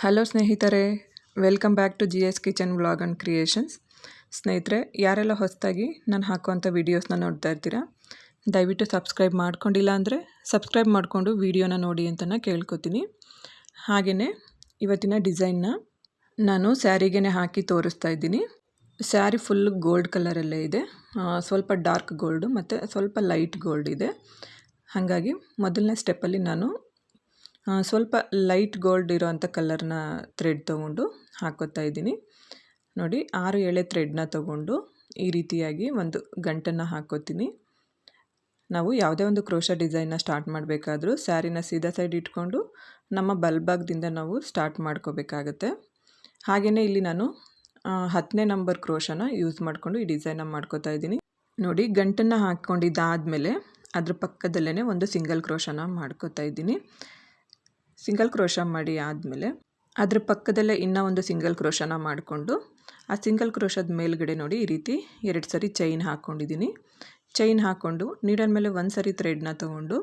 Hello ಸ್ನೇಹಿತರೆ, welcome back to G S kitchen vlog and creations. ಸ್ನೇಹಿತರೆ, ಯಾರೆಲ್ಲ ಹೊಸದಾಗಿ ನಾನು ಹಾಕುವಂಥ ವೀಡಿಯೋಸ್ನ ನೋಡ್ತಾ ಇರ್ತೀರಾ, ದಯವಿಟ್ಟು ಸಬ್ಸ್ಕ್ರೈಬ್ ಮಾಡ್ಕೊಂಡಿಲ್ಲ ಅಂದರೆ ಸಬ್ಸ್ಕ್ರೈಬ್ ಮಾಡಿಕೊಂಡು ವೀಡಿಯೋನ ನೋಡಿ ಅಂತ ಕೇಳ್ಕೊತೀನಿ. ಹಾಗೆಯೇ ಇವತ್ತಿನ ಡಿಸೈನ್ನ ನಾನು ಸ್ಯಾರಿಗೇ ಹಾಕಿ ತೋರಿಸ್ತಾ ಇದ್ದೀನಿ. ಸ್ಯಾರಿ ಫುಲ್ ಗೋಲ್ಡ್ ಕಲರಲ್ಲೇ ಇದೆ. ಸ್ವಲ್ಪ ಡಾರ್ಕ್ ಗೋಲ್ಡು ಮತ್ತು ಸ್ವಲ್ಪ ಲೈಟ್ ಗೋಲ್ಡ್ ಇದೆ. ಹಾಗಾಗಿ ಮೊದಲನೇ ಸ್ಟೆಪ್ಪಲ್ಲಿ ನಾನು ಸ್ವಲ್ಪ ಲೈಟ್ ಗೋಲ್ಡ್ ಇರೋವಂಥ ಕಲರ್ನ ಥ್ರೆಡ್ ತೊಗೊಂಡು ಹಾಕೋತಾ ಇದ್ದೀನಿ. ನೋಡಿ, ಆರು ಎಳೆ ಥ್ರೆಡ್ನ ತೊಗೊಂಡು ಈ ರೀತಿಯಾಗಿ ಒಂದು ಗಂಟನ್ನು ಹಾಕೋತೀನಿ. ನಾವು ಯಾವುದೇ ಒಂದು ಕ್ರೋಶ ಡಿಸೈನ್ನ ಸ್ಟಾರ್ಟ್ ಮಾಡಬೇಕಾದ್ರೂ ಸ್ಯಾರಿನ ಸೀದಾ ಸೈಡ್ ಇಟ್ಕೊಂಡು ನಮ್ಮ ಬಲ್ಭಾಗದಿಂದ ನಾವು ಸ್ಟಾರ್ಟ್ ಮಾಡ್ಕೋಬೇಕಾಗತ್ತೆ. ಹಾಗೆಯೇ ಇಲ್ಲಿ ನಾನು ಹತ್ತನೇ ನಂಬರ್ ಕ್ರೋಶನ ಯೂಸ್ ಮಾಡಿಕೊಂಡು ಈ ಡಿಸೈನ್ನ ಮಾಡ್ಕೋತಾ ಇದ್ದೀನಿ. ನೋಡಿ, ಗಂಟನ್ನು ಹಾಕ್ಕೊಂಡಿದ್ದಾದಮೇಲೆ ಅದ್ರ ಪಕ್ಕದಲ್ಲೇ ಒಂದು ಸಿಂಗಲ್ ಕ್ರೋಶನ ಮಾಡ್ಕೋತಾ ಇದ್ದೀನಿ. ಸಿಂಗಲ್ ಕ್ರೋಶ ಮಾಡಿ ಆದಮೇಲೆ ಅದ್ರ ಪಕ್ಕದಲ್ಲೇ ಇನ್ನೂ ಒಂದು ಸಿಂಗಲ್ ಕ್ರೋಶನ ಮಾಡಿಕೊಂಡು ಆ ಸಿಂಗಲ್ ಕ್ರೋಶದ ಮೇಲ್ಗಡೆ ನೋಡಿ ಈ ರೀತಿ ಎರಡು ಸರಿ ಚೈನ್ ಹಾಕ್ಕೊಂಡಿದ್ದೀನಿ. ಚೈನ್ ಹಾಕ್ಕೊಂಡು ನೀಡಲ್ ಮೇಲೆ ಒಂದು ಸರಿ ಥ್ರೆಡ್ನ ತೊಗೊಂಡು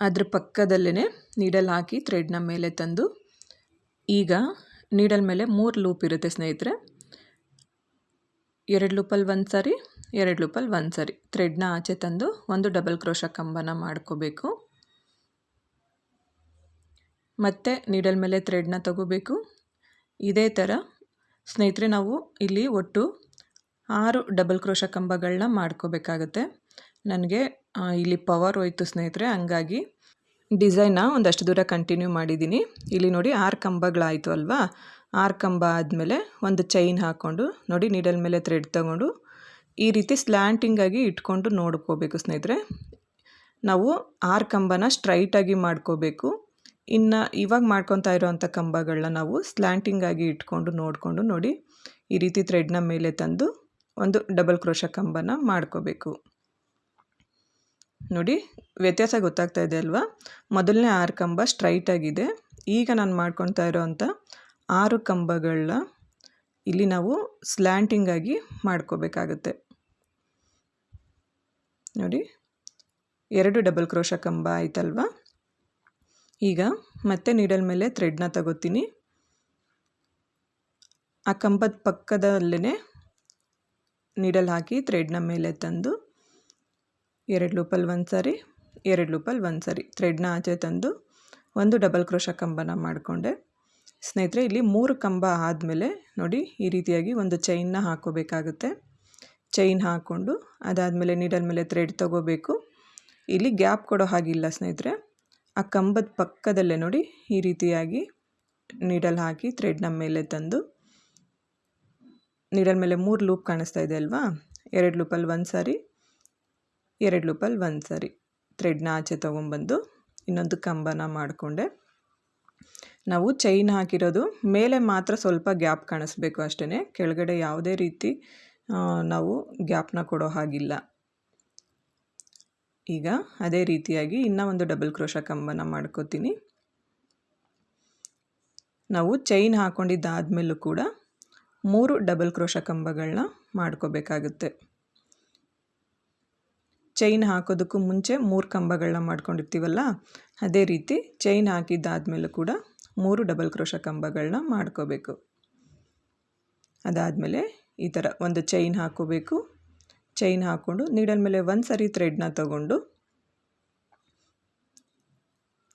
ಅದ್ರ ಪಕ್ಕದಲ್ಲೇ ನೀಡಲ್ ಹಾಕಿ ಥ್ರೆಡ್ನ ಮೇಲೆ ತಂದು ಈಗ ನೀಡಲ್ ಮೇಲೆ ಮೂರು ಲೂಪ್ ಇರುತ್ತೆ ಸ್ನೇಹಿತರೆ. ಎರಡು ಲೂಪಲ್ಲಿ ಒಂದು ಸರಿ, ಎರಡು ಲೂಪಲ್ಲಿ ಒಂದು ಸರಿ ಥ್ರೆಡ್ನ ಆಚೆ ತಂದು ಒಂದು ಡಬಲ್ ಕ್ರೋಶ ಕಂಬನ ಮಾಡ್ಕೋಬೇಕು. ಮತ್ತು ನೀಡಲ್ ಮೇಲೆ ಥ್ರೆಡ್ನ ತಗೋಬೇಕು. ಇದೇ ಥರ ಸ್ನೇಹಿತರೆ, ನಾವು ಇಲ್ಲಿ ಒಟ್ಟು ಆರು ಡಬಲ್ ಕ್ರೋಶ ಕಂಬಗಳನ್ನ ಮಾಡ್ಕೋಬೇಕಾಗತ್ತೆ. ನನಗೆ ಇಲ್ಲಿ ಪವರ್ ಹೋಯ್ತು ಸ್ನೇಹಿತರೆ, ಹಂಗಾಗಿ ಡಿಸೈನ್ನ ಒಂದಷ್ಟು ದೂರ ಕಂಟಿನ್ಯೂ ಮಾಡಿದ್ದೀನಿ. ಇಲ್ಲಿ ನೋಡಿ ಆರು ಕಂಬಗಳಾಯಿತು ಅಲ್ವಾ? ಆರು ಕಂಬ ಆದಮೇಲೆ ಒಂದು ಚೈನ್ ಹಾಕ್ಕೊಂಡು ನೋಡಿ ನೀಡಲ್ ಮೇಲೆ ಥ್ರೆಡ್ ತಗೊಂಡು ಈ ರೀತಿ ಸ್ಲ್ಯಾಂಟಿಂಗಾಗಿ ಇಟ್ಕೊಂಡು ನೋಡ್ಕೋಬೇಕು ಸ್ನೇಹಿತರೆ. ನಾವು ಆರು ಕಂಬನ ಸ್ಟ್ರೈಟಾಗಿ ಮಾಡ್ಕೋಬೇಕು. ಇನ್ನು ಇವಾಗ ಮಾಡ್ಕೊತಾ ಇರೋವಂಥ ಕಂಬಗಳನ್ನ ನಾವು ಸ್ಲ್ಯಾಂಟಿಂಗಾಗಿ ಇಟ್ಕೊಂಡು ನೋಡಿಕೊಂಡು ನೋಡಿ ಈ ರೀತಿ ಥ್ರೆಡ್ನ ಮೇಲೆ ತಂದು ಒಂದು ಡಬಲ್ ಕ್ರೋಶ ಕಂಬನ ಮಾಡ್ಕೋಬೇಕು. ನೋಡಿ, ವ್ಯತ್ಯಾಸ ಗೊತ್ತಾಗ್ತಾ ಇದೆ ಅಲ್ವಾ? ಮೊದಲನೇ ಆರು ಕಂಬ ಸ್ಟ್ರೈಟಾಗಿದೆ ಈಗ ನಾನು ಮಾಡ್ಕೊತಾ ಇರೋವಂಥ ಆರು ಕಂಬಗಳನ್ನ ಇಲ್ಲಿ ನಾವು ಸ್ಲ್ಯಾಂಟಿಂಗಾಗಿ ಮಾಡ್ಕೋಬೇಕಾಗುತ್ತೆ. ನೋಡಿ, ಎರಡು ಡಬಲ್ ಕ್ರೋಶ ಕಂಬ ಆಯ್ತಲ್ವಾ? ಈಗ ಮತ್ತೆ ನೀಡಲ್ ಮೇಲೆ ಥ್ರೆಡ್ನ ತಗೋತೀನಿ. ಆ ಕಂಬದ ಪಕ್ಕದಲ್ಲೇ ನೀಡಲ್ ಹಾಕಿ ಥ್ರೆಡ್ನ ಮೇಲೆ ತಂದು ಎರಡು ಲೂಪಲ್ಲಿ ಒಂದು ಸಾರಿ ಎರಡು ಲೂಪಲ್ಲಿ ಒಂದು ಸಾರಿ ಥ್ರೆಡ್ನ ಆಚೆ ತಂದು ಒಂದು ಡಬಲ್ ಕ್ರೋಶ ಕಂಬನ ಮಾಡಿಕೊಂಡೆ. ಸ್ನೇಹಿತರೆ, ಇಲ್ಲಿ ಮೂರು ಕಂಬ ಆದಮೇಲೆ ನೋಡಿ ಈ ರೀತಿಯಾಗಿ ಒಂದು ಚೈನ್ನ ಹಾಕೋಬೇಕಾಗುತ್ತೆ. ಚೈನ್ ಹಾಕ್ಕೊಂಡು ಅದಾದಮೇಲೆ ನೀಡಲ್ ಮೇಲೆ ಥ್ರೆಡ್ ತಗೋಬೇಕು. ಇಲ್ಲಿ ಗ್ಯಾಪ್ ಕೊಡೋ ಹಾಗಿಲ್ಲ ಸ್ನೇಹಿತರೆ. ಆ ಕಂಬದ ಪಕ್ಕದಲ್ಲೇ ನೋಡಿ ಈ ರೀತಿಯಾಗಿ ನೀಡಲ್ ಹಾಕಿ ಥ್ರೆಡ್ನ ಮೇಲೆ ತಂದು ನೀಡಲ್ ಮೇಲೆ ಮೂರು ಲೂಪ್ ಕಾಣಿಸ್ತಾ ಇದೆ ಅಲ್ವಾ? ಎರಡು ಲೂಪಲ್ಲಿ ಒಂದು ಸಾರಿ, ಎರಡು ಲೂಪಲ್ಲಿ ಒಂದು ಸಾರಿ ಥ್ರೆಡ್ನ ಆಚೆ ತೊಗೊಂಬಂದು ಇನ್ನೊಂದು ಕಂಬನ ಮಾಡಿಕೊಂಡೆ. ನಾವು ಚೈನ್ ಹಾಕಿರೋದು ಮೇಲೆ ಮಾತ್ರ ಸ್ವಲ್ಪ ಗ್ಯಾಪ್ ಕಾಣಿಸ್ಬೇಕು ಅಷ್ಟೇ ಕೆಳಗಡೆ ಯಾವುದೇ ರೀತಿ ನಾವು ಗ್ಯಾಪ್ನ ಕೊಡೋ ಹಾಗಿಲ್ಲ. ಈಗ ಅದೇ ರೀತಿಯಾಗಿ ಇನ್ನೂ ಒಂದು ಡಬಲ್ ಕ್ರೋಶ ಕಂಬನ ಮಾಡ್ಕೋತೀನಿ. ನಾವು ಚೈನ್ ಹಾಕ್ಕೊಂಡಿದ್ದಾದಮೇಲೂ ಕೂಡ ಮೂರು ಡಬಲ್ ಕ್ರೋಶ ಕಂಬಗಳನ್ನ ಮಾಡ್ಕೋಬೇಕಾಗುತ್ತೆ. ಚೈನ್ ಹಾಕೋದಕ್ಕೂ ಮುಂಚೆ ಮೂರು ಕಂಬಗಳನ್ನ ಮಾಡ್ಕೊಂಡಿರ್ತೀವಲ್ಲ, ಅದೇ ರೀತಿ ಚೈನ್ ಹಾಕಿದ್ದಾದಮೇಲೂ ಕೂಡ ಮೂರು ಡಬಲ್ ಕ್ರೋಶ ಕಂಬಗಳನ್ನ ಮಾಡ್ಕೋಬೇಕು. ಅದಾದಮೇಲೆ ಈ ಥರ ಒಂದು ಚೈನ್ ಹಾಕೋಬೇಕು. ಚೈನ್ ಹಾಕ್ಕೊಂಡು ನೀಡಲ್ ಮೇಲೆ ಒಂದು ಸರಿ ಥ್ರೆಡ್ನ ತಗೊಂಡು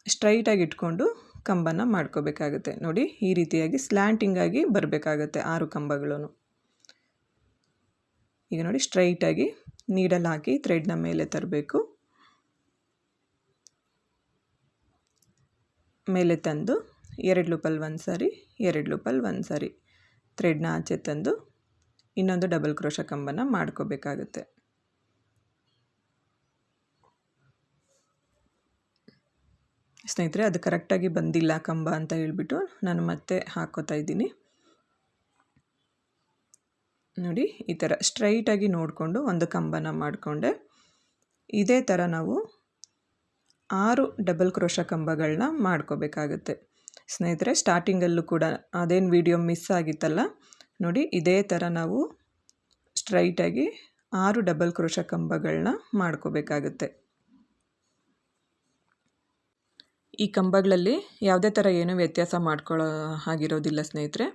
ಸ್ಟ್ರೈಟಾಗಿ ಇಟ್ಕೊಂಡು ಕಂಬನ ಮಾಡ್ಕೋಬೇಕಾಗುತ್ತೆ. ನೋಡಿ, ಈ ರೀತಿಯಾಗಿ ಸ್ಲ್ಯಾಂಟಿಂಗಾಗಿ ಬರಬೇಕಾಗತ್ತೆ ಆರು ಕಂಬಗಳನ್ನು ಈಗ ನೋಡಿ ಸ್ಟ್ರೈಟಾಗಿ ನೀಡಲ್ ಹಾಕಿ ಥ್ರೆಡ್ನ ಮೇಲೆ ತರಬೇಕು. ಮೇಲೆ ತಂದು ಎರಡು ಲೂಪಲ್ಲಿ ಒಂದು ಸಾರಿ ಎರಡು ಲೂಪಲ್ಲಿ ಒಂದು ಸಾರಿ ಥ್ರೆಡ್ನ ಆಚೆ ತಂದು ಇನ್ನೊಂದು ಡಬಲ್ ಕ್ರೋಶ ಕಂಬನ ಮಾಡ್ಕೋಬೇಕಾಗುತ್ತೆ. ಸ್ನೇಹಿತರೆ, ಅದು ಕರೆಕ್ಟಾಗಿ ಬಂದಿಲ್ಲ ಕಂಬ ಅಂತ ಹೇಳ್ಬಿಟ್ಟು ನಾನು ಮತ್ತೆ ಹಾಕೋತಾ ಇದ್ದೀನಿ. ನೋಡಿ, ಈ ಥರ ಸ್ಟ್ರೈಟಾಗಿ ನೋಡಿಕೊಂಡು ಒಂದು ಕಂಬನ ಮಾಡಿಕೊಂಡೆ. ಇದೇ ಥರ ನಾವು ಆರು ಡಬಲ್ ಕ್ರೋಶ ಕಂಬಗಳನ್ನ ಮಾಡ್ಕೋಬೇಕಾಗುತ್ತೆ. ಸ್ನೇಹಿತರೆ ಸ್ಟಾರ್ಟಿಂಗಲ್ಲೂ ಕೂಡ ಅದೇನು ವಿಡಿಯೋ ಮಿಸ್ ಆಗಿತ್ತಲ್ಲ ನೋಡಿ, ಇದೇ ಥರ ನಾವು ಸ್ಟ್ರೈಟಾಗಿ ಆರು ಡಬಲ್ ಕ್ರೋಶ ಕಂಬಗಳನ್ನ ಮಾಡ್ಕೋಬೇಕಾಗುತ್ತೆ. ಈ ಕಂಬಗಳಲ್ಲಿ ಯಾವುದೇ ಥರ ಏನೂ ವ್ಯತ್ಯಾಸ ಮಾಡ್ಕೊಳ್ಳೋ ಆಗಿರೋದಿಲ್ಲ ಸ್ನೇಹಿತರೆ.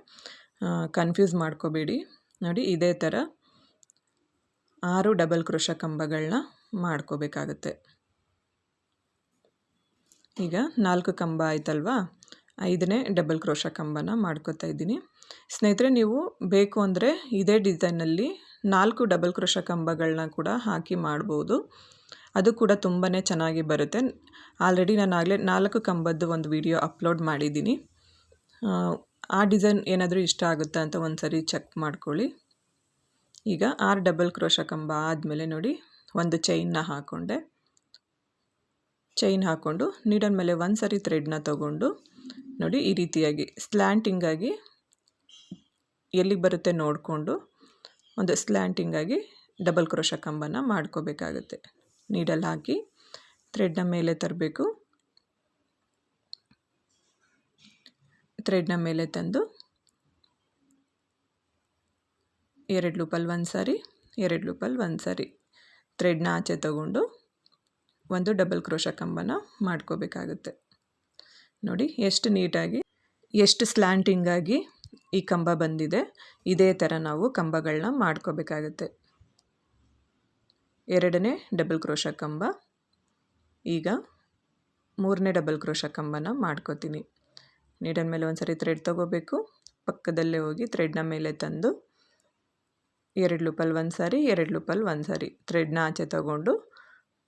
ಕನ್ಫ್ಯೂಸ್ ಮಾಡ್ಕೋಬೇಡಿ. ನೋಡಿ, ಇದೇ ಥರ ಆರು ಡಬಲ್ ಕ್ರೋಶ ಕಂಬಗಳನ್ನ ಮಾಡ್ಕೋಬೇಕಾಗುತ್ತೆ. ಈಗ ನಾಲ್ಕು ಕಂಬ ಆಯ್ತಲ್ವಾ? ಐದನೇ ಡಬಲ್ ಕ್ರೋಶ ಕಂಬನ ಮಾಡ್ಕೋತಾ ಇದ್ದೀನಿ. ಸ್ನೇಹಿತರೆ, ನೀವು ಬೇಕು ಅಂದರೆ ಇದೇ ಡಿಸೈನಲ್ಲಿ ನಾಲ್ಕು ಡಬಲ್ ಕ್ರೋಶ ಕಂಬಗಳನ್ನ ಕೂಡ ಹಾಕಿ ಮಾಡ್ಬೋದು. ಅದು ಕೂಡ ತುಂಬಾ ಚೆನ್ನಾಗಿ ಬರುತ್ತೆ. ಆಲ್ರೆಡಿ ನಾನು ಆಗಲೇ ನಾಲ್ಕು ಕಂಬದ್ದು ಒಂದು ವಿಡಿಯೋ ಅಪ್ಲೋಡ್ ಮಾಡಿದ್ದೀನಿ. ಆ ಡಿಸೈನ್ ಏನಾದರೂ ಇಷ್ಟ ಆಗುತ್ತಾ ಅಂತ ಒಂದು ಸರಿ ಚೆಕ್ ಮಾಡ್ಕೊಳ್ಳಿ. ಈಗ ಆರು ಡಬಲ್ ಕ್ರೋಶ ಕಂಬ ಆದಮೇಲೆ ನೋಡಿ, ಒಂದು ಚೈನ್ನ ಹಾಕ್ಕೊಂಡೆ ಚೈನ್ ಹಾಕ್ಕೊಂಡು ನೀಡನ್ ಮೇಲೆ ಒಂದು ಸರಿ ಥ್ರೆಡ್ನ ತೊಗೊಂಡು ನೋಡಿ ಈ ರೀತಿಯಾಗಿ ಸ್ಲ್ಯಾಂಟಿಂಗಾಗಿ ಎಲ್ಲಿಗೆ ಬರುತ್ತೆ ನೋಡಿಕೊಂಡು ಒಂದು ಸ್ಲ್ಯಾಂಟಿಂಗಾಗಿ ಡಬಲ್ ಕ್ರೋಶ ಕಂಬನ ಮಾಡ್ಕೋಬೇಕಾಗುತ್ತೆ. ನೀಡಲ್ ಹಾಕಿ ಥ್ರೆಡ್ನ ಮೇಲೆ ತರಬೇಕು. ಥ್ರೆಡ್ನ ಮೇಲೆ ತಂದು ಎರಡು ಲೂಪಲ್ಲಿ ಒಂದು ಸಾರಿ, ಎರಡು ಲೂಪಲ್ಲಿ ಒಂದು ಸಾರಿ ಥ್ರೆಡ್ನ ಆಚೆ ತಗೊಂಡು ಒಂದು ಡಬಲ್ ಕ್ರೋಶ ಕಂಬನ ಮಾಡ್ಕೋಬೇಕಾಗುತ್ತೆ. ನೋಡಿ, ಎಷ್ಟು ನೀಟಾಗಿ, ಎಷ್ಟು ಸ್ಲ್ಯಾಂಟಿಂಗಾಗಿ ಈ ಕಂಬ ಬಂದಿದೆ. ಇದೇ ಥರ ನಾವು ಕಂಬಗಳನ್ನ ಮಾಡ್ಕೋಬೇಕಾಗತ್ತೆ. ಎರಡನೇ ಡಬಲ್ ಕ್ರೋಶ ಕಂಬ. ಈಗ ಮೂರನೇ ಡಬಲ್ ಕ್ರೋಶ ಕಂಬನ ಮಾಡ್ಕೋತೀನಿ. ನೀಡನ್ ಮೇಲೆ ಒಂದು ಸರಿ ಥ್ರೆಡ್ ತೊಗೋಬೇಕು. ಪಕ್ಕದಲ್ಲೇ ಹೋಗಿ ಥ್ರೆಡ್ನ ಮೇಲೆ ತಂದು ಎರಡು ಲೂಪಲ್ಲಿ ಒಂದು ಸಾರಿ ಎರಡು ಲೂಪಲ್ಲಿ ಒಂದು ಸಾರಿ ಥ್ರೆಡ್ನ ಆಚೆ ತಗೊಂಡು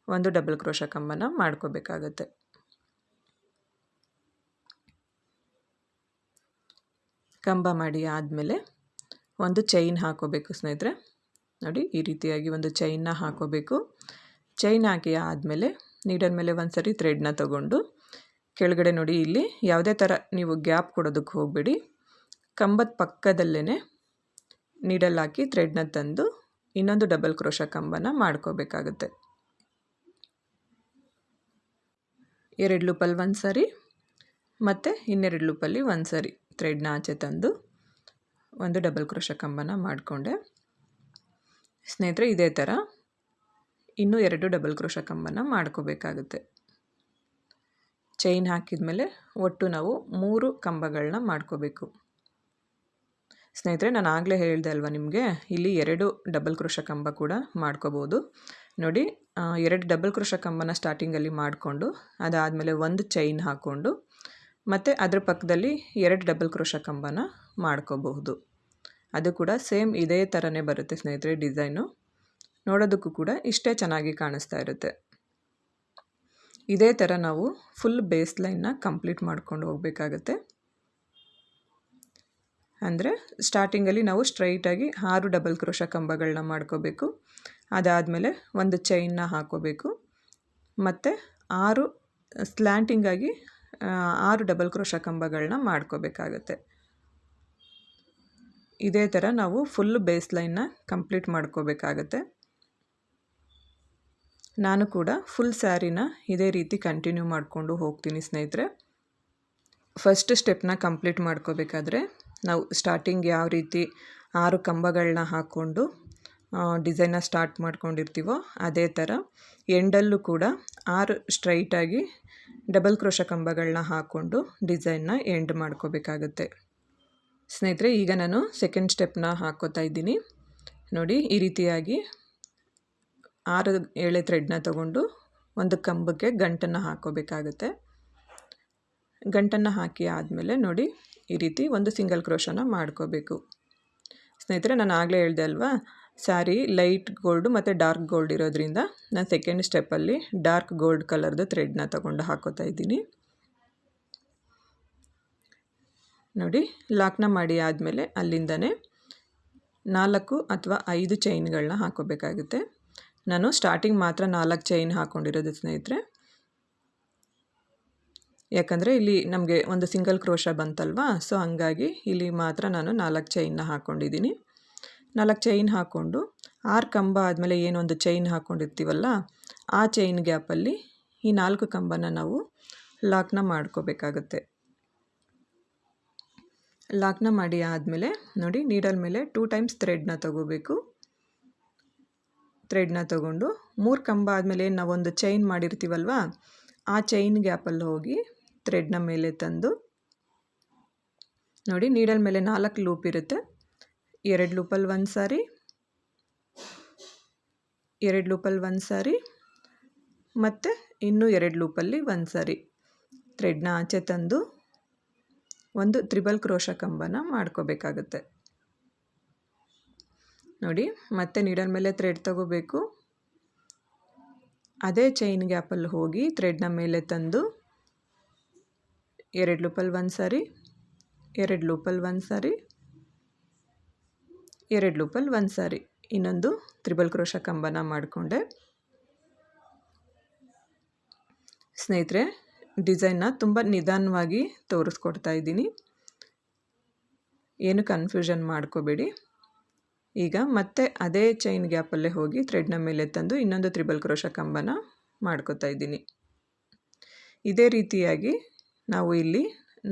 ಒಂದು ಡಬಲ್ ಕ್ರೋಶ ಕಂಬನ ಮಾಡ್ಕೋಬೇಕಾಗತ್ತೆ. ಕಂಬ ಮಾಡಿ ಆದಮೇಲೆ ಒಂದು ಚೈನ್ ಹಾಕೋಬೇಕು ಸ್ನೇಹಿತರೆ. ನೋಡಿ, ಈ ರೀತಿಯಾಗಿ ಒಂದು ಚೈನ್ನ ಹಾಕೋಬೇಕು. ಚೈನ್ ಹಾಕಿ ಆದಮೇಲೆ ನೀಡಲ್ ಮೇಲೆ ಒಂದು ಸರಿ ಥ್ರೆಡ್ನ ತಗೊಂಡು, ಕೆಳಗಡೆ ನೋಡಿ, ಇಲ್ಲಿ ಯಾವುದೇ ಥರ ನೀವು ಗ್ಯಾಪ್ ಕೊಡೋದಕ್ಕೆ ಹೋಗಬೇಡಿ. ಕಂಬದ ಪಕ್ಕದಲ್ಲೇ ನೀಡಲ್ ಹಾಕಿ ಥ್ರೆಡ್ನ ತಂದು ಇನ್ನೊಂದು ಡಬಲ್ ಕ್ರೋಶ ಕಂಬನ ಮಾಡ್ಕೋಬೇಕಾಗುತ್ತೆ. ಎರಡು ಲೂಪಲ್ಲಿ ಒಂದು ಸರಿ ಮತ್ತು ಇನ್ನೆರಡು ಲೂಪಲ್ಲಿ ಒಂದು ಸರಿ ಥ್ರೆಡ್ನ ಆಚೆ ತಂದು ಒಂದು ಡಬಲ್ ಕ್ರೋಶ ಕಂಬನ ಮಾಡಿಕೊಂಡೆ. ಸ್ನೇಹಿತರೆ, ಇದೇ ಥರ ಇನ್ನೂ ಎರಡು ಡಬಲ್ ಕ್ರೋಶ ಕಂಬನ ಮಾಡ್ಕೋಬೇಕಾಗುತ್ತೆ. ಚೈನ್ ಹಾಕಿದ ಮೇಲೆ ಒಟ್ಟು ನಾವು ಮೂರು ಕಂಬಗಳನ್ನ ಮಾಡ್ಕೋಬೇಕು. ಸ್ನೇಹಿತರೆ, ನಾನು ಆಗಲೇ ಹೇಳಿದೆ ಅಲ್ವಾ ನಿಮಗೆ, ಇಲ್ಲಿ ಎರಡು ಡಬಲ್ ಕ್ರೋಶ ಕಂಬ ಕೂಡ ಮಾಡ್ಕೋಬೋದು. ನೋಡಿ ಎರಡು ಡಬಲ್ ಕ್ರೋಶ ಕಂಬನ ಸ್ಟಾರ್ಟಿಂಗಲ್ಲಿ ಮಾಡಿಕೊಂಡು, ಅದಾದಮೇಲೆ ಒಂದು ಚೈನ್ ಹಾಕ್ಕೊಂಡು ಮತ್ತು ಅದರ ಪಕ್ಕದಲ್ಲಿ ಎರಡು ಡಬಲ್ ಕ್ರೋಶ ಕಂಬನ ಮಾಡ್ಕೋಬಹುದು. ಅದು ಕೂಡ ಸೇಮ್ ಇದೇ ಥರನೇ ಬರುತ್ತೆ ಸ್ನೇಹಿತರೆ ಡಿಸೈನು ನೋಡೋದಕ್ಕೂ ಕೂಡ ಇಷ್ಟೇ ಚೆನ್ನಾಗಿ ಕಾಣಿಸ್ತಾ ಇರುತ್ತೆ. ಇದೇ ಥರ ನಾವು ಫುಲ್ ಬೇಸ್ ಲೈನ್ನ ಕಂಪ್ಲೀಟ್ ಮಾಡ್ಕೊಂಡು ಹೋಗಬೇಕಾಗತ್ತೆ. ಅಂದರೆ ಸ್ಟಾರ್ಟಿಂಗಲ್ಲಿ ನಾವು ಸ್ಟ್ರೈಟಾಗಿ ಆರು ಡಬಲ್ ಕ್ರೋಶ ಕಂಬಗಳನ್ನ ಮಾಡ್ಕೋಬೇಕು. ಅದಾದಮೇಲೆ ಒಂದು ಚೈನ್ನ ಹಾಕೋಬೇಕು. ಮತ್ತು ಆರು ಸ್ಲ್ಯಾಂಟಿಂಗಾಗಿ ಆರು ಡಬಲ್ ಕ್ರೋಶ ಕಂಬಗಳನ್ನ ಮಾಡ್ಕೋಬೇಕಾಗತ್ತೆ. ಇದೇ ಥರ ನಾವು ಫುಲ್ ಬೇಸ್ ಲೈನ್ನ ಕಂಪ್ಲೀಟ್ ಮಾಡ್ಕೋಬೇಕಾಗತ್ತೆ. ನಾನು ಕೂಡ ಫುಲ್ ಸ್ಯಾರಿನ ಇದೇ ರೀತಿ ಕಂಟಿನ್ಯೂ ಮಾಡಿಕೊಂಡು ಹೋಗ್ತೀನಿ ಸ್ನೇಹಿತರೆ. ಫಸ್ಟ್ ಸ್ಟೆಪ್ನ ಕಂಪ್ಲೀಟ್ ಮಾಡ್ಕೋಬೇಕಾದ್ರೆ ನಾವು ಸ್ಟಾರ್ಟಿಂಗ್ ಯಾವ ರೀತಿ ಆರು ಕಂಬಗಳನ್ನ ಹಾಕ್ಕೊಂಡು ಡಿಸೈನ್ನ ಸ್ಟಾರ್ಟ್ ಮಾಡ್ಕೊಂಡಿರ್ತೀವೋ ಅದೇ ಥರ ಎಂಡಲ್ಲೂ ಕೂಡ ಆರು ಸ್ಟ್ರೈಟಾಗಿ ಡಬಲ್ ಕ್ರೋಶ ಕಂಬಗಳನ್ನ ಹಾಕ್ಕೊಂಡು ಡಿಸೈನ್ನ ಎಂಡ್ ಮಾಡ್ಕೋಬೇಕಾಗುತ್ತೆ. ಸ್ನೇಹಿತರೆ, ಈಗ ನಾನು ಸೆಕೆಂಡ್ ಸ್ಟೆಪ್ನ ಹಾಕ್ಕೋತಾ ಇದ್ದೀನಿ. ನೋಡಿ, ಈ ರೀತಿಯಾಗಿ ಆರು ಎಳೆ ಥ್ರೆಡ್ನ ತಗೊಂಡು ಒಂದು ಕಂಬಕ್ಕೆ ಗಂಟನ್ನು ಹಾಕ್ಕೋಬೇಕಾಗುತ್ತೆ ಗಂಟನ್ನು ಹಾಕಿ ಆದಮೇಲೆ ನೋಡಿ, ಈ ರೀತಿ ಒಂದು ಸಿಂಗಲ್ ಕ್ರೋಶನ ಮಾಡ್ಕೋಬೇಕು. ಸ್ನೇಹಿತರೆ, ನಾನು ಆಗಲೇ ಹೇಳಿದೆ ಅಲ್ವಾ? ಸ್ಯಾರಿ ಲೈಟ್ ಗೋಲ್ಡು ಮತ್ತು ಡಾರ್ಕ್ ಗೋಲ್ಡ್ ಇರೋದ್ರಿಂದ ನಾನು ಸೆಕೆಂಡ್ ಸ್ಟೆಪ್ಪಲ್ಲಿ ಡಾರ್ಕ್ ಗೋಲ್ಡ್ ಕಲರ್ದು ಥ್ರೆಡ್ನ ತಗೊಂಡು ಹಾಕೋತಾ ಇದ್ದೀನಿ. ನೋಡಿ, ಲಾಕ್ನ ಮಾಡಿ ಆದಮೇಲೆ ಅಲ್ಲಿಂದನೇ ನಾಲ್ಕು ಅಥವಾ ಐದು ಚೈನ್ಗಳನ್ನ ಹಾಕೋಬೇಕಾಗುತ್ತೆ. ನಾನು ಸ್ಟಾರ್ಟಿಂಗ್ ಮಾತ್ರ ನಾಲ್ಕು ಚೈನ್ ಹಾಕ್ಕೊಂಡಿರೋದು ಸ್ನೇಹಿತರೆ. ಯಾಕಂದರೆ ಇಲ್ಲಿ ನಮಗೆ ಒಂದು ಸಿಂಗಲ್ ಕ್ರೋಶ ಬಂತಲ್ವಾ, ಸೊ ಹಂಗಾಗಿ ಇಲ್ಲಿ ಮಾತ್ರ ನಾನು ನಾಲ್ಕು ಚೈನ್ನ ಹಾಕ್ಕೊಂಡಿದ್ದೀನಿ ನಾಲ್ಕು ಚೈನ್ ಹಾಕ್ಕೊಂಡು ಆರು ಕಂಬ ಆದಮೇಲೆ ಏನೊಂದು ಚೈನ್ ಹಾಕ್ಕೊಂಡಿರ್ತೀವಲ್ಲ ಆ ಚೈನ್ ಗ್ಯಾಪಲ್ಲಿ ಈ ನಾಲ್ಕು ಕಂಬನ ನಾವು ಲಾಕ್ನ ಮಾಡ್ಕೋಬೇಕಾಗತ್ತೆ. ಲಾಕ್ನ ಮಾಡಿ ಆದಮೇಲೆ ನೋಡಿ ನೀಡಲ್ ಮೇಲೆ ಟೂ ಟೈಮ್ಸ್ ಥ್ರೆಡ್ನ ತಗೋಬೇಕು. ಥ್ರೆಡ್ನ ತಗೊಂಡು ಮೂರು ಕಂಬ ಆದಮೇಲೆ ನಾವೊಂದು ಚೈನ್ ಮಾಡಿರ್ತೀವಲ್ವ, ಆ ಚೈನ್ ಗ್ಯಾಪಲ್ಲಿ ಹೋಗಿ ಥ್ರೆಡ್ನ ಮೇಲೆ ತಂದು ನೋಡಿ ನೀಡಲ್ ಮೇಲೆ ನಾಲ್ಕು ಲೂಪ್ ಇರುತ್ತೆ. ಎರಡು ಲೂಪಲ್ಲಿ ಒಂದು ಸಾರಿ, ಎರಡು ಲೂಪಲ್ಲಿ ಒಂದು ಸಾರಿ, ಮತ್ತು ಇನ್ನೂ ಎರಡು ಲೂಪಲ್ಲಿ ಒಂದು ಸಾರಿ. ಥ್ರೆಡ್ನ ಆಚೆ ತಂದು ಒಂದು ತ್ರಿಬಲ್ ಕ್ರೋಶ ಕಂಬನ ಮಾಡ್ಕೋಬೇಕಾಗತ್ತೆ. ನೋಡಿ, ಮತ್ತೆ ನೀಡಲ್ ಮೇಲೆ ಥ್ರೆಡ್ ತಗೋಬೇಕು. ಅದೇ ಚೈನ್ ಗ್ಯಾಪಲ್ಲಿ ಹೋಗಿ ಥ್ರೆಡ್ನ ಮೇಲೆ ತಂದು ಎರಡು ಲೂಪಲ್ಲಿ ಒಂದು ಸಾರಿ, ಎರಡು ಲೂಪಲ್ಲಿ ಒಂದು ಸಾರಿ ಎರಡು ಲೂಪಲ್ಲಿ ಒಂದು ಸಾರಿ. ಇನ್ನೊಂದು ತ್ರಿಬಲ್ ಕ್ರೋಶ ಕಂಬನ ಮಾಡಿಕೊಂಡೆ. ಸ್ನೇಹಿತರೆ, ಡಿಸೈನ್ನ ತುಂಬ ನಿಧಾನವಾಗಿ ತೋರಿಸ್ಕೊಡ್ತಾ ಇದ್ದೀನಿ. ಏನು ಕನ್ಫ್ಯೂಷನ್ ಮಾಡ್ಕೋಬೇಡಿ. ಈಗ ಮತ್ತೆ ಅದೇ ಚೈನ್ ಗ್ಯಾಪಲ್ಲೇ ಹೋಗಿ ಥ್ರೆಡ್ನ ಮೇಲೆ ತಂದು ಇನ್ನೊಂದು ತ್ರಿಬಲ್ ಕ್ರೋಶ ಕಂಬನ ಮಾಡ್ಕೋತಾ ಇದ್ದೀನಿ. ಇದೇ ರೀತಿಯಾಗಿ ನಾವು ಇಲ್ಲಿ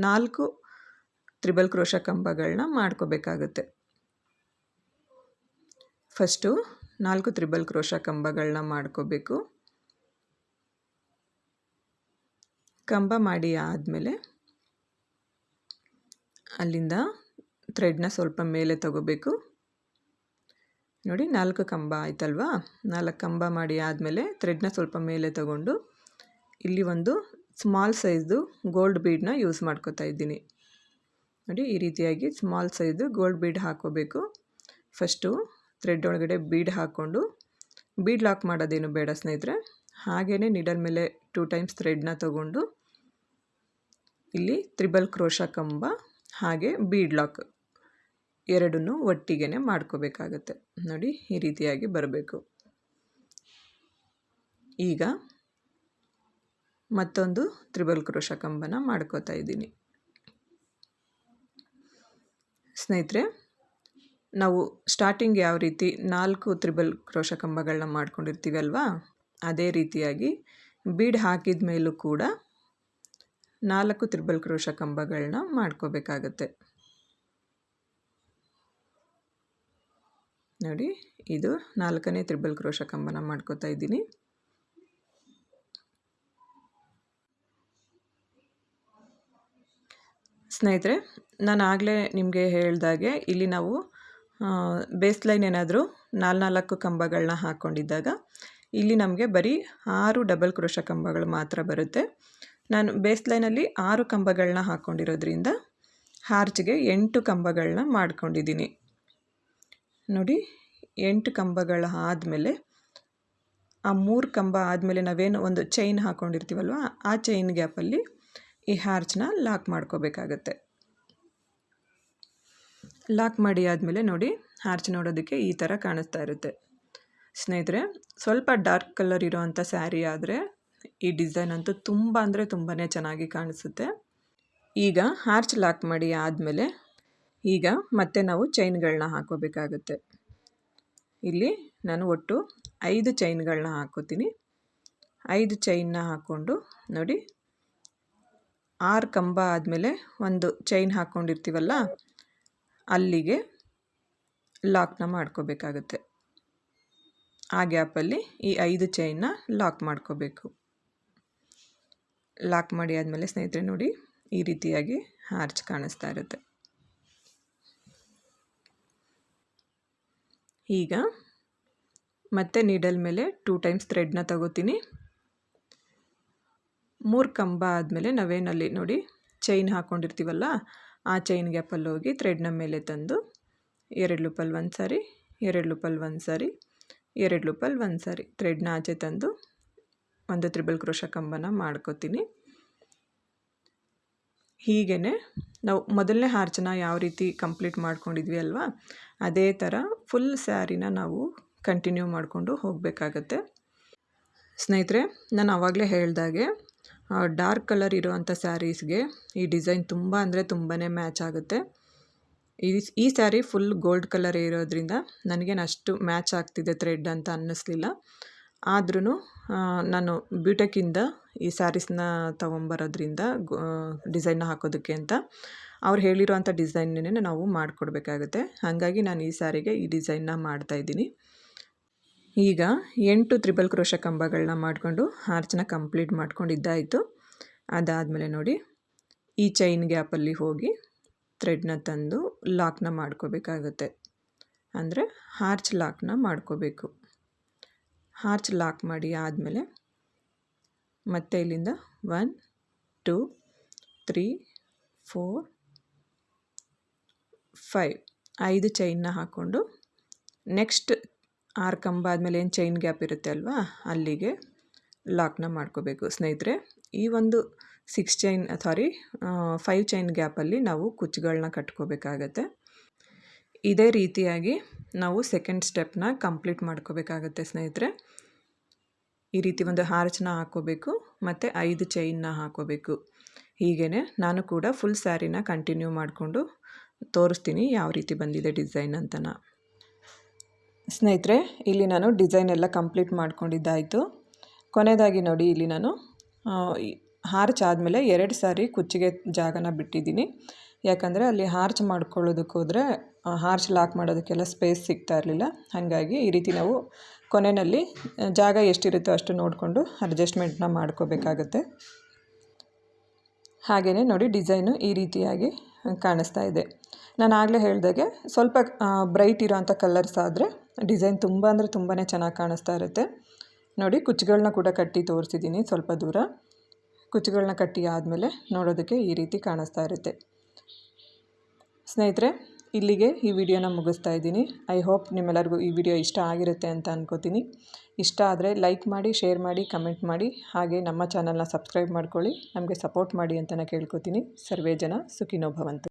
ನಾಲ್ಕು ತ್ರಿಬಲ್ ಕ್ರೋಶ ಕಂಬಗಳನ್ನ ಮಾಡ್ಕೋಬೇಕಾಗುತ್ತೆ. ಫಸ್ಟು ನಾಲ್ಕು ತ್ರಿಬಲ್ ಕ್ರೋಶ ಕಂಬಗಳನ್ನ ಮಾಡ್ಕೋಬೇಕು. ಕಂಬ ಮಾಡಿ ಆದಮೇಲೆ ಅಲ್ಲಿಂದ ಥ್ರೆಡ್ನ ಸ್ವಲ್ಪ ಮೇಲೆ ತಗೋಬೇಕು. ನೋಡಿ, ನಾಲ್ಕು ಕಂಬ ಆಯ್ತಲ್ವಾ? ನಾಲ್ಕು ಕಂಬ ಮಾಡಿ ಆದಮೇಲೆ ಥ್ರೆಡ್ನ ಸ್ವಲ್ಪ ಮೇಲೆ ತಗೊಂಡು ಇಲ್ಲಿ ಒಂದು ಸ್ಮಾಲ್ ಸೈಜ್ದು ಗೋಲ್ಡ್ ಬೀಡನ್ನ ಯೂಸ್ ಮಾಡ್ಕೋತಾ ಇದ್ದೀನಿ. ನೋಡಿ, ಈ ರೀತಿಯಾಗಿ ಸ್ಮಾಲ್ ಸೈಜು ಗೋಲ್ಡ್ ಬೀಡ್ ಹಾಕೋಬೇಕು ಫಸ್ಟು ಥ್ರೆಡ್ ಒಳಗಡೆ ಬೀಡ್ ಹಾಕ್ಕೊಂಡು, ಬೀಡ್ ಲಾಕ್ ಮಾಡೋದೇನು ಬೇಡ ಸ್ನೇಹಿತರೆ. ಹಾಗೇ ನಿಡಲ್ ಮೇಲೆ ಟೂ ಟೈಮ್ಸ್ ಥ್ರೆಡ್ನ ತಗೊಂಡು, ಇಲ್ಲಿ ತ್ರಿಬಲ್ ಕ್ರೋಶ ಕಂಬ ಹಾಗೆ ಬೀಡ್ ಲಾಕ್ ಎರಡನ್ನೂ ಒಟ್ಟಿಗೆ ಮಾಡ್ಕೋಬೇಕಾಗತ್ತೆ. ನೋಡಿ, ಈ ರೀತಿಯಾಗಿ ಬರಬೇಕು. ಈಗ ಮತ್ತೊಂದು ತ್ರಿಬಲ್ ಕ್ರೋಶ ಕಂಬನ ಮಾಡ್ಕೋತಾ ಇದ್ದೀನಿ. ಸ್ನೇಹಿತರೆ ನಾವು ಸ್ಟಾರ್ಟಿಂಗ್ ಯಾವ ರೀತಿ ನಾಲ್ಕು ತ್ರಿಬಲ್ ಕ್ರೋಶ ಕಂಬಗಳನ್ನ ಮಾಡ್ಕೊಂಡಿರ್ತೀವಿ ಅಲ್ವಾ? ಅದೇ ರೀತಿಯಾಗಿ ಬೀಡ್ ಹಾಕಿದ ಮೇಲೂ ಕೂಡ ನಾಲ್ಕು ತ್ರಿಬಲ್ ಕ್ರೋಶ ಕಂಬಗಳನ್ನ ಮಾಡ್ಕೋಬೇಕಾಗತ್ತೆ. ನೋಡಿ, ಇದು ನಾಲ್ಕನೇ ತ್ರಿಬಲ್ ಕ್ರೋಶ ಕಂಬನ ಮಾಡ್ಕೋತಾ ಇದ್ದೀನಿ. ಸ್ನೇಹಿತರೆ ನಾನು ಆಗಲೇ ನಿಮಗೆ ಹೇಳಿದಾಗೆ ಇಲ್ಲಿ ನಾವು ಬೇಸ್ ಲೈನ್ ಏನಾದರೂ ನಾಲ್ನಾಲ್ಕು ನಾಲ್ಕು ಕಂಬಗಳನ್ನ ಹಾಕ್ಕೊಂಡಿದ್ದಾಗ ಇಲ್ಲಿ ನಮಗೆ ಬರೀ ಆರು ಡಬಲ್ ಕ್ರೋಶ ಕಂಬಗಳು ಮಾತ್ರ ಬರುತ್ತೆ. ನಾನು ಬೇಸ್ ಲೈನಲ್ಲಿ ಆರು ಕಂಬಗಳನ್ನ ಹಾಕ್ಕೊಂಡಿರೋದ್ರಿಂದ ಹಾರ್ಚ್ಗೆ ಎಂಟು ಕಂಬಗಳನ್ನ ಮಾಡ್ಕೊಂಡಿದ್ದೀನಿ. ನೋಡಿ, ಎಂಟು ಕಂಬಗಳ ಆದಮೇಲೆ ಆ ಮೂರು ಕಂಬ ಆದಮೇಲೆ ನಾವೇನು ಒಂದು ಚೈನ್ ಹಾಕ್ಕೊಂಡಿರ್ತೀವಲ್ವ ಆ ಚೈನ್ ಗ್ಯಾಪಲ್ಲಿ ಈ ಹಾರ್ಚ್ನ ಲಾಕ್ ಮಾಡ್ಕೋಬೇಕಾಗತ್ತೆ. ಲಾಕ್ ಮಾಡಿ ಆದಮೇಲೆ ನೋಡಿ, ಆರ್ಚ್ ನೋಡೋದಕ್ಕೆ ಈ ಥರ ಕಾಣಿಸ್ತಾ ಇರುತ್ತೆ. ಸ್ನೇಹಿತರೆ, ಸ್ವಲ್ಪ ಡಾರ್ಕ್ ಕಲರ್ ಇರೋವಂಥ ಸ್ಯಾರಿ ಆದರೆ ಈ ಡಿಸೈನ್ ಅಂತೂ ತುಂಬ ಅಂದರೆ ತುಂಬಾ ಚೆನ್ನಾಗಿ ಕಾಣಿಸುತ್ತೆ. ಈಗ ಹಾರ್ಚ್ ಲಾಕ್ ಮಾಡಿ ಆದಮೇಲೆ ಈಗ ಮತ್ತೆ ನಾವು ಚೈನ್ಗಳನ್ನ ಹಾಕೋಬೇಕಾಗುತ್ತೆ ಇಲ್ಲಿ ನಾನು ಒಟ್ಟು ಐದು ಚೈನ್ಗಳನ್ನ ಹಾಕೋತೀನಿ ಐದು ಚೈನ್ನ ಹಾಕ್ಕೊಂಡು ನೋಡಿ, ಆರು ಕಂಬ ಆದಮೇಲೆ ಒಂದು ಚೈನ್ ಹಾಕ್ಕೊಂಡಿರ್ತೀವಲ್ಲ ಅಲ್ಲಿಗೆ ಲಾಕ್ನ ಮಾಡ್ಕೋಬೇಕಾಗುತ್ತೆ. ಆ ಗ್ಯಾಪಲ್ಲಿ ಈ ಐದು ಚೈನ್ನ ಲಾಕ್ ಮಾಡ್ಕೋಬೇಕು. ಲಾಕ್ ಮಾಡಿ ಆದಮೇಲೆ ಸ್ನೇಹಿತರೆ ನೋಡಿ ಈ ರೀತಿಯಾಗಿ ಹಾರ್ಚ್ ಕಾಣಿಸ್ತಾ ಇರುತ್ತೆ. ಈಗ ಮತ್ತೆ ನೀಡಲ್ ಮೇಲೆ ಟೂ ಟೈಮ್ಸ್ ಥ್ರೆಡ್ನ ತಗೋತೀನಿ. ಮೂರು ಕಂಬ ಆದಮೇಲೆ ನಾವೇನಲ್ಲಿ ನೋಡಿ ಚೈನ್ ಹಾಕ್ಕೊಂಡಿರ್ತೀವಲ್ಲ ಆ ಚೈನ್ ಗ್ಯಾಪಲ್ಲಿ ಹೋಗಿ ಥ್ರೆಡ್ನ ಮೇಲೆ ತಂದು ಎರಡು ಲೂಪಲ್ಲಿ ಒಂದು ಸಾರಿ, ಎರಡು ಲೂಪಲ್ಲಿ ಒಂದು ಸಾರಿ, ಎರಡು ಲೂಪಲ್ಲಿ ಒಂದು ಸಾರಿ ಥ್ರೆಡ್ನ ಆಚೆ ತಂದು ಒಂದು ತ್ರಿಬಲ್ ಕ್ರೋಶ ಕಂಬನ ಮಾಡ್ಕೋತೀನಿ. ಹೀಗೇ ನಾವು ಮೊದಲನೇ ಹಾರ್ಚನ ಯಾವ ರೀತಿ ಕಂಪ್ಲೀಟ್ ಮಾಡ್ಕೊಂಡಿದ್ವಿ ಅಲ್ವಾ, ಅದೇ ಥರ ಫುಲ್ ಸ್ಯಾರಿನ ನಾವು ಕಂಟಿನ್ಯೂ ಮಾಡಿಕೊಂಡು ಹೋಗಬೇಕಾಗತ್ತೆ. ಸ್ನೇಹಿತರೆ, ನಾನು ಆವಾಗಲೇ ಹೇಳ್ದಾಗೆ ಡಾರ್ಕ್ ಕಲರ್ ಇರುವಂಥ ಸ್ಯಾರೀಸ್ಗೆ ಈ ಡಿಸೈನ್ ತುಂಬ ಅಂದರೆ ತುಂಬಾ ಮ್ಯಾಚ್ ಆಗುತ್ತೆ. ಈ ಈ ಸ್ಯಾರಿ ಫುಲ್ ಗೋಲ್ಡ್ ಕಲರ್ ಇರೋದ್ರಿಂದ ನನಗೇನು ಅಷ್ಟು ಮ್ಯಾಚ್ ಆಗ್ತಿದೆ ಥ್ರೆಡ್ ಅಂತ ಅನ್ನಿಸ್ಲಿಲ್ಲ. ಆದ್ರೂ ನಾನು ಬ್ಯೂಟೆಕಿಂದ ಈ ಸ್ಯಾರೀಸ್ನ ತೊಗೊಂಬರೋದ್ರಿಂದ ಡಿಸೈನ್ನ ಹಾಕೋದಕ್ಕೆ ಅಂತ ಅವ್ರು ಹೇಳಿರೋವಂಥ ಡಿಸೈನ್ನೇ ನಾವು ಮಾಡಿಕೊಡ್ಬೇಕಾಗುತ್ತೆ. ಹಾಗಾಗಿ ನಾನು ಈ ಸ್ಯಾರಿಗೆ ಈ ಡಿಸೈನ್ನ ಮಾಡ್ತಾಯಿದ್ದೀನಿ ಈಗ ಎಂಟು ತ್ರಿಬಲ್ ಕ್ರೋಶ ಕಂಬಗಳನ್ನ ಮಾಡಿಕೊಂಡು ಹಾರ್ಚನ್ನ ಕಂಪ್ಲೀಟ್ ಮಾಡ್ಕೊಂಡಿದ್ದಾಯಿತು. ಅದಾದಮೇಲೆ ನೋಡಿ, ಈ ಚೈನ್ ಗ್ಯಾಪಲ್ಲಿ ಹೋಗಿ ಥ್ರೆಡ್ನ ತಂದು ಲಾಕ್ನ ಮಾಡ್ಕೋಬೇಕಾಗುತ್ತೆ. ಅಂದರೆ ಹಾರ್ಚ್ ಲಾಕ್ನ ಮಾಡ್ಕೋಬೇಕು. ಹಾರ್ಚ್ ಲಾಕ್ ಮಾಡಿ ಆದಮೇಲೆ ಮತ್ತೆ ಇಲ್ಲಿಂದ one, two, three, four, five, ಐದು ಚೈನ್ನ ಹಾಕ್ಕೊಂಡು ನೆಕ್ಸ್ಟ್ ಆರು ಕಂಬ ಆದಮೇಲೆ ಏನು ಚೈನ್ ಗ್ಯಾಪ್ ಇರುತ್ತೆ ಅಲ್ವಾ? ಅಲ್ಲಿಗೆ ಲಾಕ್ನ ಮಾಡ್ಕೋಬೇಕು. ಸ್ನೇಹಿತರೆ, ಈ ಒಂದು six chain sorry five chain ಗ್ಯಾಪಲ್ಲಿ ನಾವು ಕುಚ್ಚುಗಳನ್ನ ಕಟ್ಕೋಬೇಕಾಗತ್ತೆ. ಇದೇ ರೀತಿಯಾಗಿ ನಾವು ಸೆಕೆಂಡ್ ಸ್ಟೆಪ್ನ ಕಂಪ್ಲೀಟ್ ಮಾಡ್ಕೋಬೇಕಾಗತ್ತೆ ಸ್ನೇಹಿತರೆ. ಈ ರೀತಿ ಒಂದು ಹಾರ್ಚ್ನ ಹಾಕೋಬೇಕು, ಮತ್ತು ಐದು ಚೈನ್ನ ಹಾಕೋಬೇಕು. ಹೀಗೇ ನಾನು ಕೂಡ ಫುಲ್ ಸ್ಯಾರಿನ ಕಂಟಿನ್ಯೂ ಮಾಡಿಕೊಂಡು ತೋರಿಸ್ತೀನಿ ಯಾವ ರೀತಿ ಬಂದಿದೆ ಡಿಸೈನ್ ಅಂತನ ಸ್ನೇಹಿತರೆ, ಇಲ್ಲಿ ನಾನು ಡಿಸೈನ್ ಎಲ್ಲ ಕಂಪ್ಲೀಟ್ ಮಾಡ್ಕೊಂಡಿದ್ದಾಯಿತು. ಕೊನೆಯದಾಗಿ ನೋಡಿ, ಇಲ್ಲಿ ನಾನು ಹಾರ್ಚ್ ಆದಮೇಲೆ ಎರಡು ಸಾರಿ ಕುಚ್ಚಿಗೆ ಜಾಗನ ಬಿಟ್ಟಿದ್ದೀನಿ. ಯಾಕಂದರೆ ಅಲ್ಲಿ ಹಾರ್ಚ್ ಮಾಡ್ಕೊಳ್ಳೋದಕ್ಕೆ ಹೋದರೆ ಹಾರ್ಚ್ ಲಾಕ್ ಮಾಡೋದಕ್ಕೆಲ್ಲ ಸ್ಪೇಸ್ ಸಿಗ್ತಾ ಇರಲಿಲ್ಲ. ಹಾಗಾಗಿ ಈ ರೀತಿ ನಾವು ಕೊನೆಯಲ್ಲಿ ಜಾಗ ಎಷ್ಟಿರುತ್ತೋ ಅಷ್ಟು ನೋಡಿಕೊಂಡು ಅಡ್ಜಸ್ಟ್ಮೆಂಟ್ನ ಮಾಡ್ಕೋಬೇಕಾಗತ್ತೆ. ಹಾಗೆಯೇ ನೋಡಿ ಡಿಸೈನು ಈ ರೀತಿಯಾಗಿ ಕಾಣಿಸ್ತಾ ಇದೆ. ನಾನು ಆಗಲೇ ಹೇಳಿದಾಗೆ ಸ್ವಲ್ಪ ಬ್ರೈಟ್ ಇರೋವಂಥ ಕಲರ್ಸ್ ಆದರೆ ಡಿಸೈನ್ ತುಂಬ ಅಂದರೆ ತುಂಬಾ ಚೆನ್ನಾಗಿ ಕಾಣಿಸ್ತಾ ಇರುತ್ತೆ. ನೋಡಿ ಕುಚ್ಚುಗಳನ್ನ ಕೂಡ ಕಟ್ಟಿ ತೋರಿಸಿದ್ದೀನಿ ಸ್ವಲ್ಪ ದೂರ. ಕುಚ್ಚುಗಳನ್ನ ಕಟ್ಟಿ ಆದಮೇಲೆ ನೋಡೋದಕ್ಕೆ ಈ ರೀತಿ ಕಾಣಿಸ್ತಾ ಇರುತ್ತೆ. ಸ್ನೇಹಿತರೆ ಇಲ್ಲಿಗೆ ಈ ವಿಡಿಯೋನ ಮುಗಿಸ್ತಾ ಇದ್ದೀನಿ. ಐ ಹೋಪ್ ನಿಮ್ಮೆಲ್ಲರಿಗೂ ಈ ವಿಡಿಯೋ ಇಷ್ಟ ಆಗಿರುತ್ತೆ ಅಂತ ಅನ್ಕೋತೀನಿ. ಇಷ್ಟ ಆದರೆ ಲೈಕ್ ಮಾಡಿ ಶೇರ್ ಮಾಡಿ ಕಮೆಂಟ್ ಮಾಡಿ, ಹಾಗೆ ನಮ್ಮ ಚಾನಲ್ನ ಸಬ್ಸ್ಕ್ರೈಬ್ ಮಾಡ್ಕೊಳ್ಳಿ. ನಮಗೆ ಸಪೋರ್ಟ್ ಮಾಡಿ ಅಂತಲೇ ಕೇಳ್ಕೊತೀನಿ. ಸರ್ವೇ ಜನ ಸುಖಿನೋ ಭವಂತು.